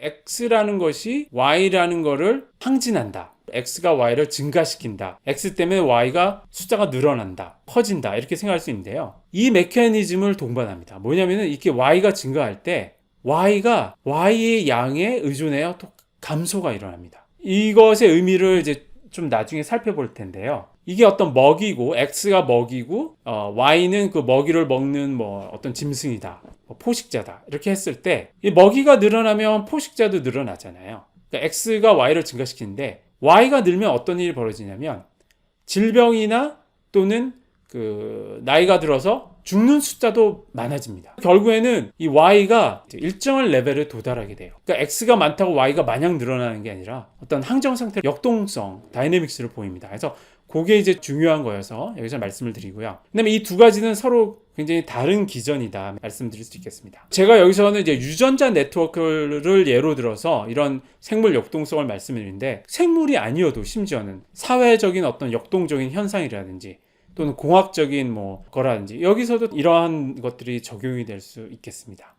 x라는 것이 y라는 거를 항진한다. x가 y를 증가시킨다. x 때문에 y가 숫자가 늘어난다. 커진다. 이렇게 생각할 수 있는데요. 이 메커니즘을 동반합니다. 뭐냐면은 이렇게 y가 증가할 때 y가 y의 양에 의존하여 또 감소가 일어납니다. 이것의 의미를 이제 좀 나중에 살펴볼 텐데요. 이게 어떤 먹이고 x가 먹이고 어, y는 그 먹이를 먹는 뭐 어떤 짐승이다, 뭐 포식자다 이렇게 했을 때이 먹이가 늘어나면 포식자도 늘어나잖아요. 그러니까 x가 y를 증가시키는데 y가 늘면 어떤 일이 벌어지냐면 질병이나 또는 그 나이가 들어서 죽는 숫자도 많아집니다. 결국에는 이 y가 일정한 레벨에 도달하게 돼요. 그러니까 x가 많다고 y가 마냥 늘어나는 게 아니라 어떤 항정 상태 역동성, 다이내믹스를 보입니다. 그래서 그게 이제 중요한 거여서 여기서 말씀을 드리고요. 그다음에 이 두 가지는 서로 굉장히 다른 기전이다 말씀드릴 수 있겠습니다. 제가 여기서는 이제 유전자 네트워크를 예로 들어서 이런 생물 역동성을 말씀드리는데 생물이 아니어도 심지어는 사회적인 어떤 역동적인 현상이라든지 또는 공학적인 뭐 거라든지 여기서도 이러한 것들이 적용이 될 수 있겠습니다.